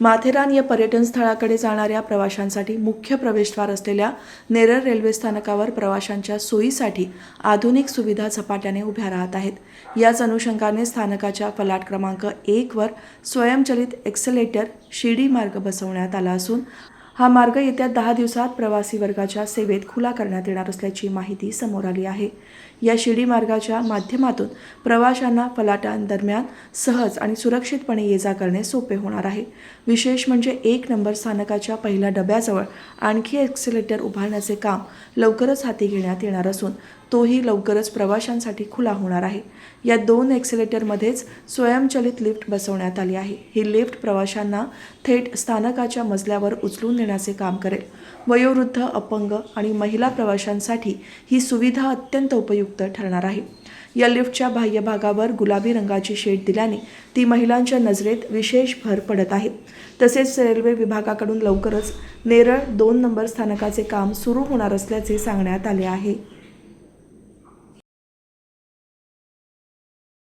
माथेरान या पर्यटन स्थळाकडे जाणाऱ्या प्रवाशांसाठी मुख्य प्रवेशद्वार असलेल्या नेरळ रेल्वे स्थानकावर प्रवाशांच्या सोयीसाठी आधुनिक सुविधा झपाट्याने उभ्या राहत आहेत. याच अनुषंगाने स्थानकाच्या फलाट क्रमांक एकवर स्वयंचलित एक्सेलेटर शिडी मार्ग बसवण्यात आला असून हा मार्ग येत्या दहा दिवसात प्रवासी वर्गाच्या सेवेत खुला करण्यात येणार असल्याची माहिती समोर आली आहे. या शिडी मार्गाच्या माध्यमातून प्रवाशांना फलाटांदरम्यान सहज आणि सुरक्षितपणे ये जा करणे सोपे होणार आहे. विशेष म्हणजे एक नंबर स्थानकाच्या पहिल्या डब्याजवळ आणखी एक्सिलेटर उभारण्याचे काम लवकरच हाती घेण्यात येणार असून तोही लवकरच प्रवाशांसाठी खुला होणार आहे. या दोन एक्सिलेटरमध्येच स्वयंचलित लिफ्ट बसवण्यात आली आहे. ही लिफ्ट प्रवाशांना थेट स्थानकाच्या मजल्यावर उचलून नेण्याचे काम करेल. वयोवृद्ध अपंग आणि महिला प्रवाशांसाठी ही सुविधा अत्यंत उपयुक्त ठरणार आहे. या लिफ्टच्या बाह्य भागावर गुलाबी रंगाची शेड दिल्याने ती महिलांच्या नजरेत विशेष भर पडत आहे. तसेच रेल्वे विभागाकडून लवकरच नेरळ दोन नंबर स्थानकाचे काम सुरू होणार असल्याचे सांगण्यात आले आहे.